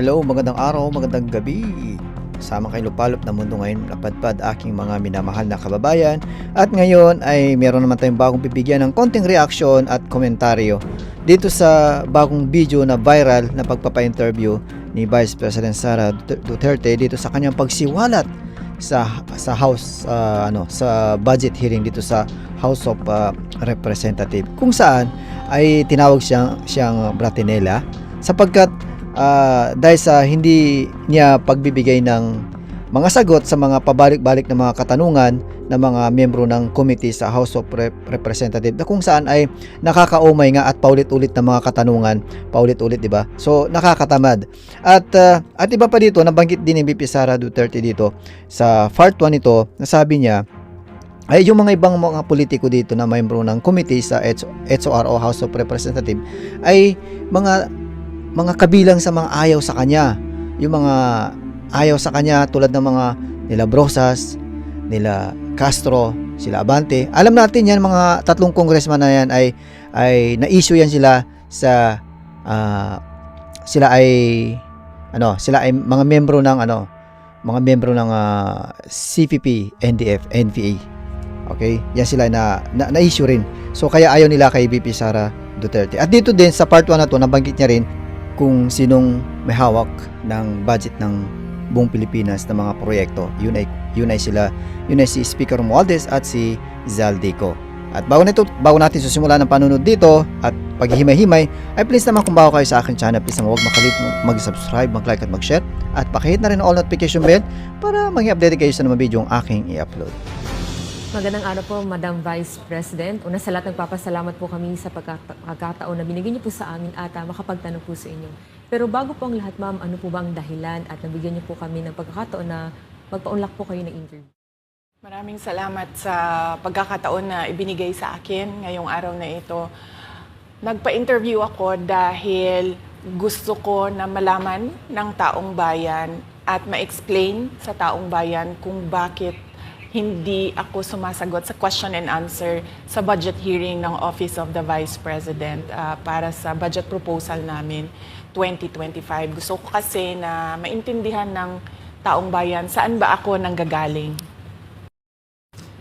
Hello, magandang araw, magandang gabi. Sama kay Lupalop na mundo ngayon, napadpad aking mga minamahal na kababayan. At ngayon ay meron naman tayong bagong bibigyan ng konting reaction at komentaryo dito sa bagong video na viral na pagpapa-interview ni Vice President Sara Duterte dito sa kanyang pagsiwalat sa sa House ah, ano sa budget hearing dito sa House of ah, Representative kung saan ay tinawag siyang siyang Bratinela sapagkat ah, dahil sa hindi niya pagbibigay ng mga sagot sa mga pabalik-balik na mga katanungan ng mga miyembro ng committee sa House of Rep- Representative na kung saan ay nakakaumay nga at paulit-ulit na mga katanungan, paulit-ulit, 'di ba? So nakakatamad. At ah, at iba pa dito, nabanggit din ni BP Sara Duterte dito sa part 1 nito, nasabi niya ay yung mga ibang mga politiko dito na miyembro ng committee sa HOR o House of Representative ay mga mga kabilang sa mga ayaw sa kanya. Yung mga ayaw sa kanya tulad ng mga nila Brosas, nila Castro, sila Abante. Alam natin yan mga tatlong congressman na yan ay ay na-issue yan sila sa ah, sila ay ano, sila ay mga membro ng ano, mga membro ng ah, CPP, NDF, NVA. Okay? Yan sila na, na na-issue rin. So kaya ayaw nila kay BP Sara Duterte. At dito din sa part 1 na to, nabanggit niya rin kung sinong may hawak ng budget ng buong Pilipinas na mga proyekto. Yun ay, yun ay sila, yun ay si Speaker Romualdez at si Zaldico. At bago nito, bago natin susimula ng panunod dito at paghihimay-himay, ay please naman kung bago kayo sa akin channel, please naman huwag makalimut mag-subscribe, mag-like at mag-share at pakihit na rin all notification bell para maging updated kayo sa mga video ang aking i-upload. Magandang araw po, Madam Vice President. Una sa lahat, nagpapasalamat po kami sa pagkataon na binigyan niyo po sa amin at ah, makapagtanong po sa inyo. Pero bago po ang lahat, ma'am, ano po ba ang dahilan at nabigyan niyo po kami ng pagkakataon na magpa-unlock po kayo ng interview? Maraming salamat sa pagkakataon na ibinigay sa akin ngayong araw na ito. Nagpa-interview ako dahil gusto ko na malaman ng taong bayan at ma-explain sa taong bayan kung bakit hindi ako sumasagot sa question and answer sa budget hearing ng Office of the Vice President ah, para sa budget proposal namin 2025. Gusto ko kasi na maintindihan ng taong bayan saan ba ako nanggagaling.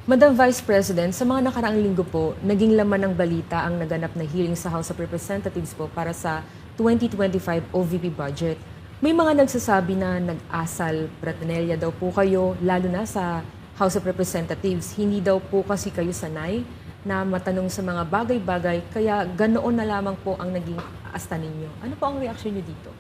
Madam Vice President, sa mga nakaraang linggo po, naging laman ng balita ang naganap na hearing sa House of Representatives po para sa 2025 OVP budget. May mga nagsasabi na nag-asal Bratanelya daw po kayo, lalo na sa House of Representatives. Hindi daw po kasi kayo sanay na matanong sa mga bagay-bagay, kaya ganoon na lamang po ang naging asta ninyo. Ano po ang reaksyon niyo dito?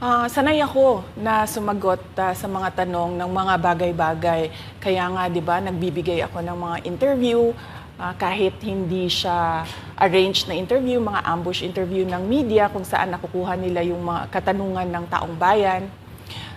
Ah, sanay ako na sumagot ah, sa mga tanong ng mga bagay-bagay. Kaya nga, 'di ba, nagbibigay ako ng mga interview ah, kahit hindi siya arranged na interview, mga ambush interview ng media kung saan nakukuha nila yung mga katanungan ng taong bayan.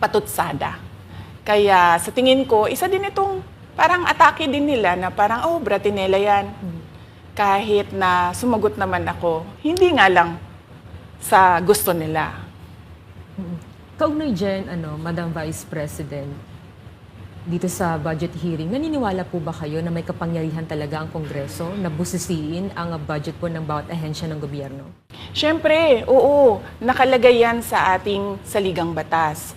patutsada. Kaya sa tingin ko, isa din itong parang atake din nila na parang, oh, bratinela yan. Kahit na sumagot naman ako, hindi nga lang sa gusto nila. Kaugnay dyan, ano, Madam Vice President, dito sa budget hearing, naniniwala po ba kayo na may kapangyarihan talaga ang Kongreso na busisiin ang budget po ng bawat ahensya ng gobyerno? Siyempre, oo, nakalagay yan sa ating saligang batas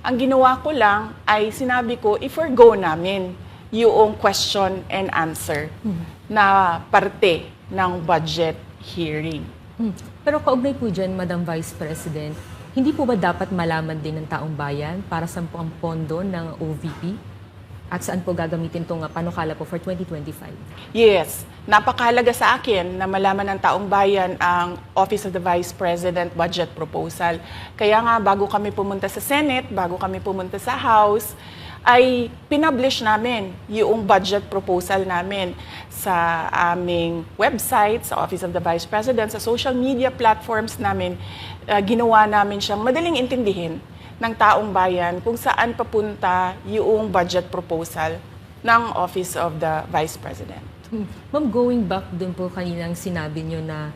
Ang ginawa ko lang ay sinabi ko, i-forgo namin yung question and answer na parte ng budget hearing. Hmm. Pero kaugnay po dyan, Madam Vice President, hindi po ba dapat malaman din ng taong bayan para saan po ang pondo ng OVP? At saan po gagamitin itong uh, panukala po for 2025? Yes, napakahalaga sa akin na malaman ng taong bayan ang Office of the Vice President budget proposal. Kaya nga bago kami pumunta sa Senate, bago kami pumunta sa House, ay pinublish namin yung budget proposal namin sa aming website, sa Office of the Vice President, sa social media platforms namin. Uh, ginawa namin siyang madaling intindihin ng taong bayan kung saan papunta yung budget proposal ng Office of the Vice President. Hmm. Ma'am, going back dun po kaninang sinabi nyo na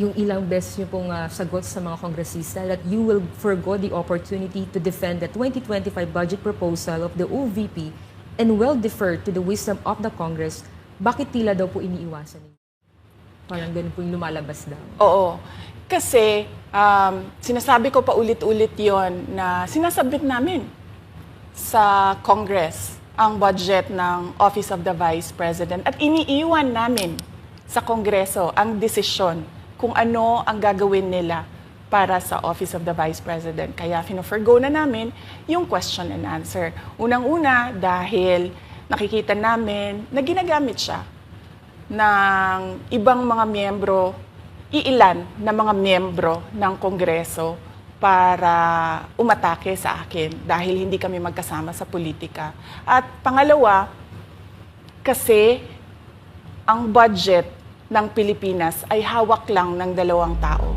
yung ilang beses nyo pong ah, sagot sa mga kongresista that you will forgo the opportunity to defend the 2025 budget proposal of the OVP and will defer to the wisdom of the Congress, bakit tila daw po iniiwasan ninyo? Parang ganun po yung lumalabas daw. Oo. Kasi um, sinasabi ko pa ulit-ulit yon na sinasabit namin sa Congress ang budget ng Office of the Vice President at iniiwan namin sa Kongreso ang desisyon kung ano ang gagawin nila para sa Office of the Vice President. Kaya fino-forgo na namin yung question and answer. Unang-una dahil nakikita namin na ginagamit siya ng ibang mga miyembro, iilan na mga miyembro ng Kongreso para umatake sa akin dahil hindi kami magkasama sa politika. At pangalawa, kasi ang budget ng Pilipinas ay hawak lang ng dalawang tao.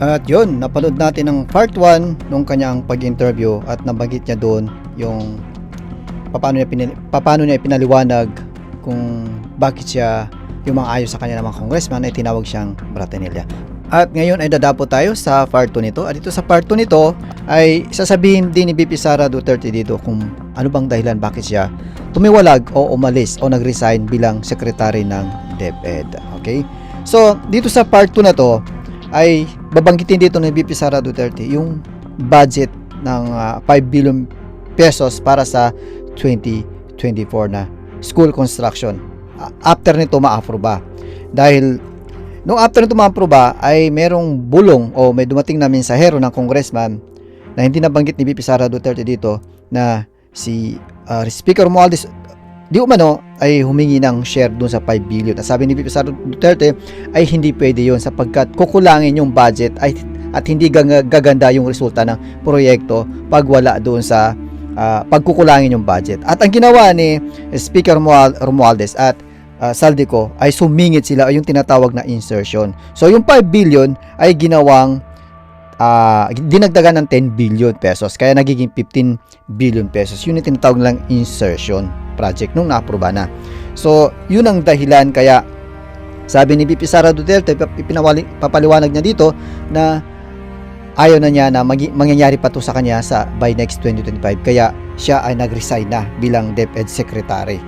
At yun, napanood natin ang part 1 nung kanyang pag-interview at nabanggit niya doon yung paano niya, pinali, paano niya pinaliwanag kung bakit siya yung mga ayos sa kanya ng mga congressman ay tinawag siyang Bratanilla. At ngayon ay dadapo tayo sa part 2 nito. At dito sa part 2 nito ay sasabihin din ni BP Sara Duterte dito kung ano bang dahilan bakit siya tumiwalag o umalis o nag-resign bilang secretary ng DepEd. Okay? So, dito sa part 2 na to ay babanggitin dito ni BP Sara Duterte yung budget ng ah, 5 billion pesos para sa 2024 na school construction. After nito ma-aproba. Dahil nung after nito ma-aproba ay merong bulong o may dumating na mensahero ng congressman na hindi nabanggit ni BP Sara Duterte dito na si ah, Speaker Romualdez di umano ay humingi ng share dun sa 5 billion. At sabi ni BP Sara Duterte ay hindi pwede yon sapagkat kukulangin yung budget ay at hindi gaganda yung resulta ng proyekto pag wala doon sa ah, pagkukulangin yung budget. At ang ginawa ni Speaker Romual- Romualdez at ah, Saldico ay sumingit sila ay yung tinatawag na insertion. So yung 5 billion ay ginawang ah, dinagdagan ng 10 billion pesos kaya nagiging 15 billion pesos. Yun yung tinatawag lang insertion project nung na-aproba na. So, yun ang dahilan kaya sabi ni BP Sara Duterte, ipinawali, papaliwanag niya dito na ayaw na niya na magi- mangyayari pa to sa kanya sa by next 2025 kaya siya ay nag-resign na bilang DepEd Secretary.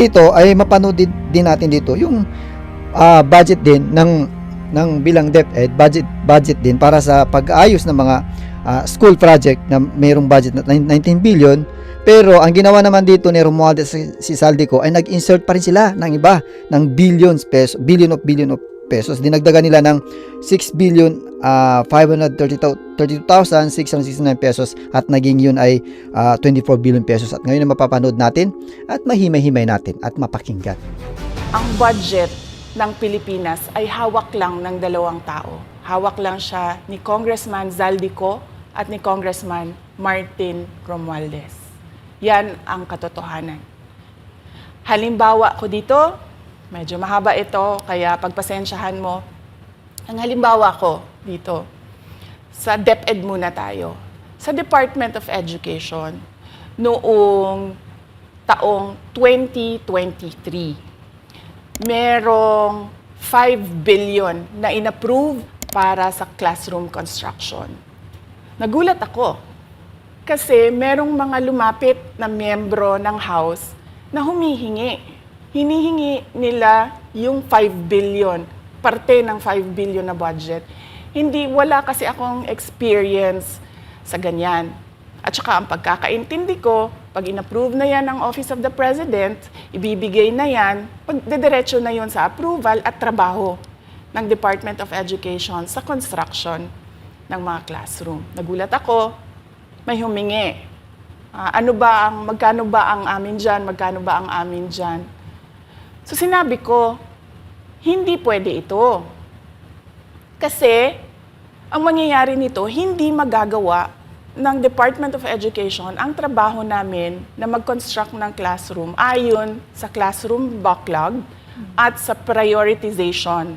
Dito ay mapanood din, natin dito yung ah, budget din ng ng bilang DepEd budget budget din para sa pag-ayos ng mga ah, school project na mayroong budget na 19 billion. Pero ang ginawa naman dito ni Romualdez si, Saldico ay nag-insert pa rin sila ng iba ng billions pesos, billion of billion of pesos. Dinagdagan nila ng 6 billion uh, 532,669 pesos at naging yun ay ah, 24 billion pesos at ngayon ay mapapanood natin at mahimay-himay natin at mapakinggan. Ang budget ng Pilipinas ay hawak lang ng dalawang tao. Hawak lang siya ni Congressman Zaldico at ni Congressman Martin Romualdez. Yan ang katotohanan. Halimbawa ko dito, medyo mahaba ito, kaya pagpasensyahan mo. Ang halimbawa ko dito, sa DepEd muna tayo. Sa Department of Education, noong taong 2023, merong 5 billion na inapprove para sa classroom construction. Nagulat ako kasi merong mga lumapit na miyembro ng House na humihingi. Hinihingi nila yung 5 billion, parte ng 5 billion na budget. Hindi, wala kasi akong experience sa ganyan. At saka ang pagkakaintindi ko, pag inapprove na yan ng Office of the President, ibibigay na yan, pagdediretso na yon sa approval at trabaho ng Department of Education sa construction ng mga classroom. Nagulat ako, may humingi. Ah, ano ba ang, magkano ba ang amin dyan, magkano ba ang amin dyan? So sinabi ko, hindi pwede ito. Kasi, ang mangyayari nito, hindi magagawa ng Department of Education ang trabaho namin na mag-construct ng classroom ayon sa classroom backlog at sa prioritization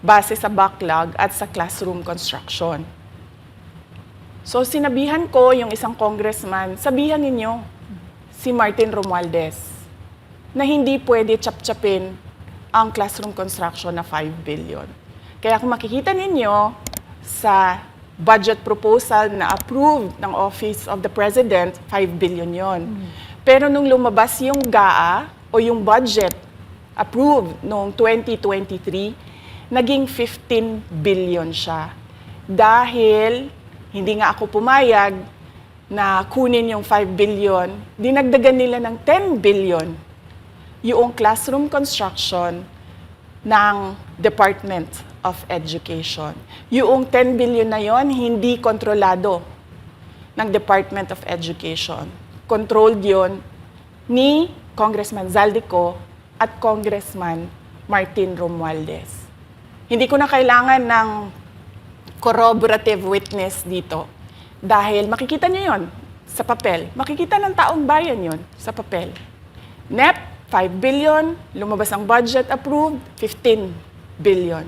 base sa backlog at sa classroom construction. So sinabihan ko yung isang congressman, sabihan ninyo si Martin Romualdez na hindi pwede chap-chapin ang classroom construction na 5 billion. Kaya kung makikita ninyo sa budget proposal na approved ng Office of the President, 5 billion yon. Pero nung lumabas yung GAA o yung budget approved noong 2023, naging 15 billion siya. Dahil hindi nga ako pumayag na kunin yung 5 billion, dinagdagan nila ng 10 billion yung classroom construction ng Department of Education. Yung 10 billion na yon hindi kontrolado ng Department of Education. Controlled yon ni Congressman Zaldico at Congressman Martin Romualdez. Hindi ko na kailangan ng corroborative witness dito dahil makikita niyo yon sa papel. Makikita ng taong bayan yon sa papel. NEP, 5 billion. Lumabas ang budget approved, 15 billion.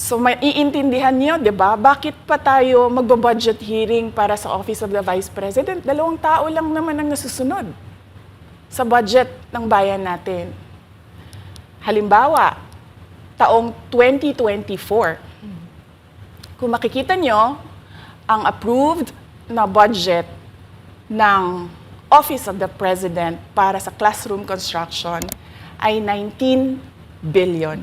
So may iintindihan niyo, 'di ba? Bakit pa tayo magbo-budget hearing para sa Office of the Vice President? Dalawang tao lang naman ang nasusunod sa budget ng bayan natin. Halimbawa, taong 2024, kung makikita nyo, ang approved na budget ng Office of the President para sa classroom construction ay 19 billion.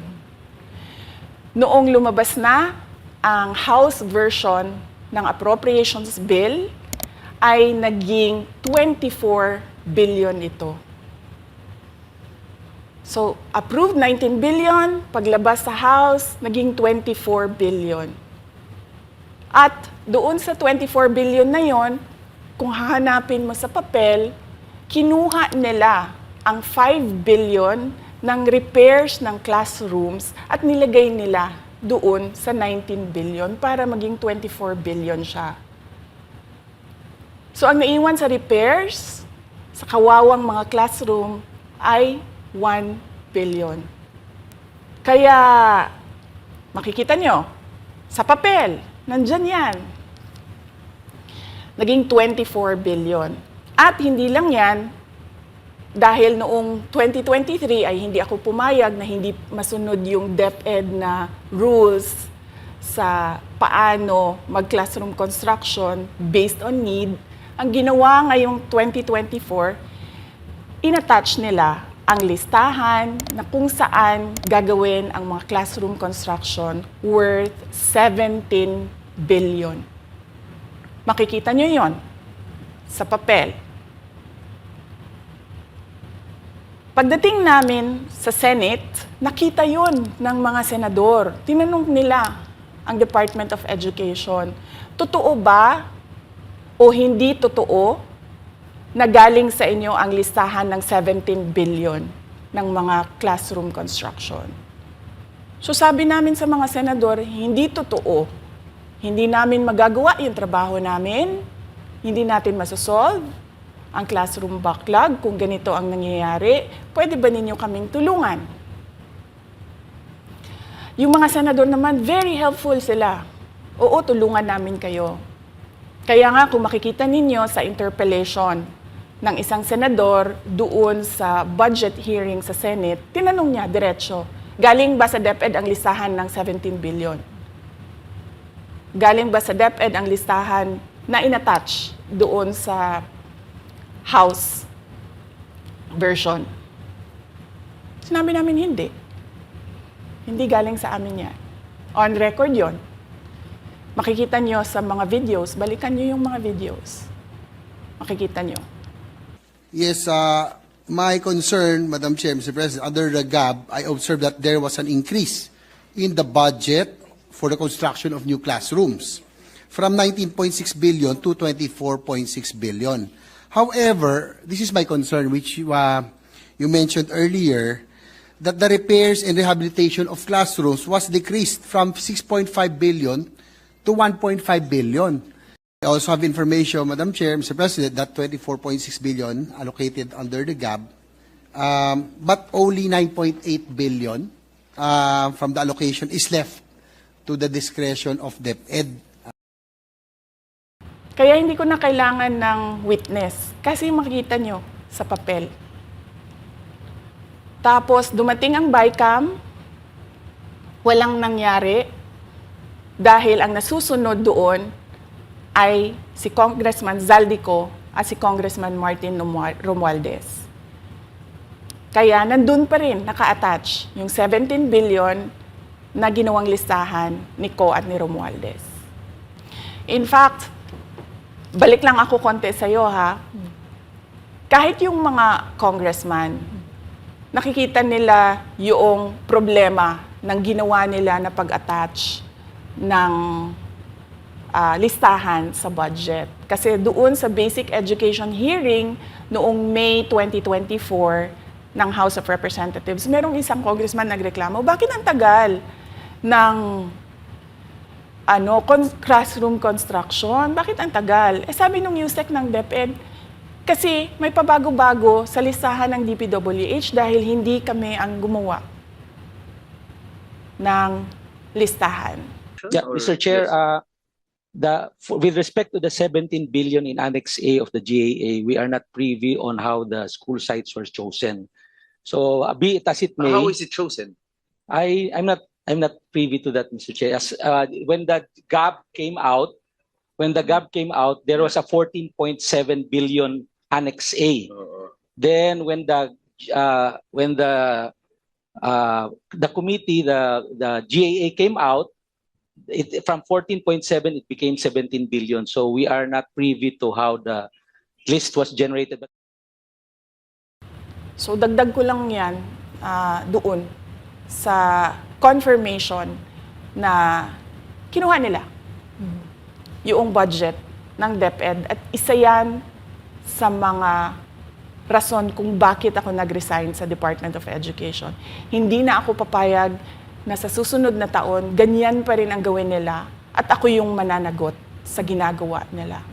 Noong lumabas na ang House version ng Appropriations Bill, ay naging 24 billion ito. So, approved 19 billion, paglabas sa House, naging 24 billion. At doon sa 24 billion na yon, kung hahanapin mo sa papel, kinuha nila ang 5 billion ng repairs ng classrooms at nilagay nila doon sa 19 billion para maging 24 billion siya. So ang naiwan sa repairs, sa kawawang mga classroom, ay 1 billion. Kaya, makikita nyo, sa papel, nandyan yan. Naging 24 billion. At hindi lang yan, dahil noong 2023 ay hindi ako pumayag na hindi masunod yung DepEd na rules sa paano mag-classroom construction based on need, ang ginawa ngayong 2024, inattach nila ang listahan na kung saan gagawin ang mga classroom construction worth 17 billion. Makikita nyo yon sa papel. Pagdating namin sa Senate, nakita yon ng mga senador. Tinanong nila ang Department of Education, totoo ba o hindi totoo na galing sa inyo ang listahan ng 17 billion ng mga classroom construction? So sabi namin sa mga senador, hindi totoo. Hindi namin magagawa yung trabaho namin. Hindi natin masosolve ang classroom backlog kung ganito ang nangyayari. Pwede ba ninyo kaming tulungan? Yung mga senador naman, very helpful sila. Oo, tulungan namin kayo. Kaya nga, kung makikita ninyo sa interpellation ng isang senador doon sa budget hearing sa Senate, tinanong niya diretso, galing ba sa DepEd ang listahan ng 17 billion? Galing ba sa DepEd ang listahan na inattach doon sa House version? Sinabi namin hindi. Hindi galing sa amin yan. On record yon. Makikita nyo sa mga videos, balikan nyo yung mga videos. Makikita nyo. Yes, uh, my concern, Madam Chair, Mr. President, under the GAB, I observed that there was an increase in the budget for the construction of new classrooms from 19.6 billion to 24.6 billion. However, this is my concern, which uh, you mentioned earlier, that the repairs and rehabilitation of classrooms was decreased from 6.5 billion to 1.5 billion. I also have information, Madam Chair, Mr. President, that 24.6 billion allocated under the GAB, um, but only 9.8 billion uh, from the allocation is left to the discretion of DepEd. Kaya hindi ko na kailangan ng witness. Kasi makikita nyo sa papel. Tapos dumating ang BICAM, walang nangyari dahil ang nasusunod doon ay si Congressman Zaldico at si Congressman Martin Romual- Romualdez. Kaya nandun pa rin naka-attach yung 17 billion na ginawang listahan ni Co at ni Romualdez. In fact, balik lang ako konti sa'yo ha. Kahit yung mga congressman, nakikita nila yung problema ng ginawa nila na pag-attach ng ah, listahan sa budget. Kasi doon sa basic education hearing noong May 2024 ng House of Representatives, merong isang congressman nagreklamo, bakit ang tagal ng ano, con- classroom construction. Bakit ang tagal? Eh sabi nung USEC ng DepEd, kasi may pabago-bago sa listahan ng DPWH dahil hindi kami ang gumawa ng listahan. Yeah, Mr. Chair, uh, the, for- with respect to the 17 billion in Annex A of the GAA, we are not privy on how the school sites were chosen. So uh, be it as it may, How is it chosen? I, I'm not, I'm not privy to that, Mr. Chair. As, uh, when the GAP came out, when the GAP came out, there was a 14.7 billion Annex A. Oo. Then when the uh, when the uh, the committee, the the GAA came out, it from 14.7 it became 17 billion. So we are not privy to how the list was generated. But So dagdag ko lang yan ah, doon sa confirmation na kinuha nila yung budget ng DepEd at isa yan sa mga rason kung bakit ako nag-resign sa Department of Education. Hindi na ako papayag na sa susunod na taon, ganyan pa rin ang gawin nila at ako yung mananagot sa ginagawa nila.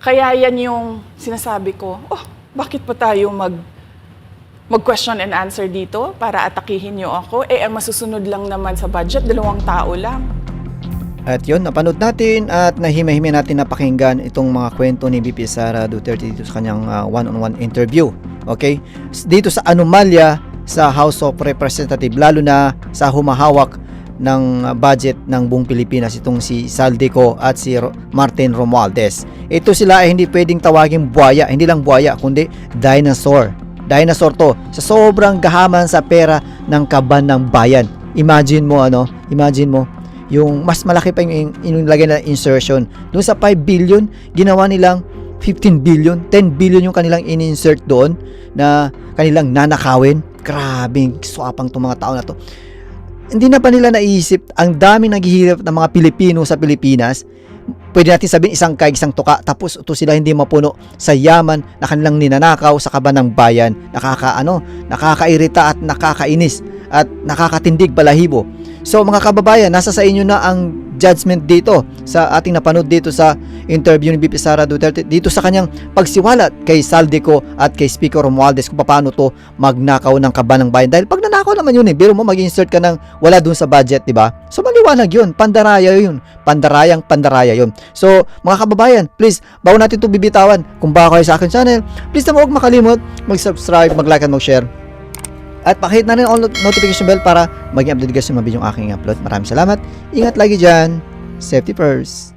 Kaya yan yung sinasabi ko, oh, bakit pa tayo mag mag-question and answer dito para atakihin niyo ako? Eh, ang masusunod lang naman sa budget, dalawang tao lang. At yun, napanood natin at nahimay-himay natin napakinggan itong mga kwento ni BP Sara Duterte dito sa kanyang ah, one-on-one interview. Okay? Dito sa anomalya sa House of Representative, lalo na sa humahawak ng ah, budget ng buong Pilipinas itong si Saldico at si Martin Romualdez. Ito sila ay hindi pwedeng tawaging buhaya, hindi lang buhaya kundi dinosaur. Dinosaur to sa sobrang gahaman sa pera ng kaban ng bayan. Imagine mo ano, imagine mo yung mas malaki pa yung in- inilagay na insertion. Doon sa 5 billion, ginawa nilang 15 billion, 10 billion yung kanilang in-insert doon na kanilang nanakawin. Grabe, swapang tong mga tao na to. Hindi na pa nila naisip ang dami naghihirap ng mga Pilipino sa Pilipinas. Pwede natin sabihin isang kaig, isang tuka, tapos ito sila hindi mapuno sa yaman na kanilang ninanakaw sa kaban ng bayan. Nakakaano, nakakairita at nakakainis at nakakatindig balahibo. So mga kababayan, nasa sa inyo na ang judgment dito sa ating napanood dito sa interview ni BP Sara Duterte dito sa kanyang pagsiwalat kay Saldico at kay Speaker Romualdez kung paano to magnakaw ng kaba ng bayan. Dahil pag nanakaw naman yun eh biro mo mag-insert ka ng wala dun sa budget di ba? So maliwanag yun. Pandaraya yun. Pandarayang pandaraya yun. So mga kababayan please bago natin to bibitawan kung bago kayo sa akin channel please naman huwag makalimot mag-subscribe mag-like at mag-share at pakihit na rin ang notification bell para maging update kayo sa mga video aking upload. Maraming salamat. Ingat lagi dyan. Safety first.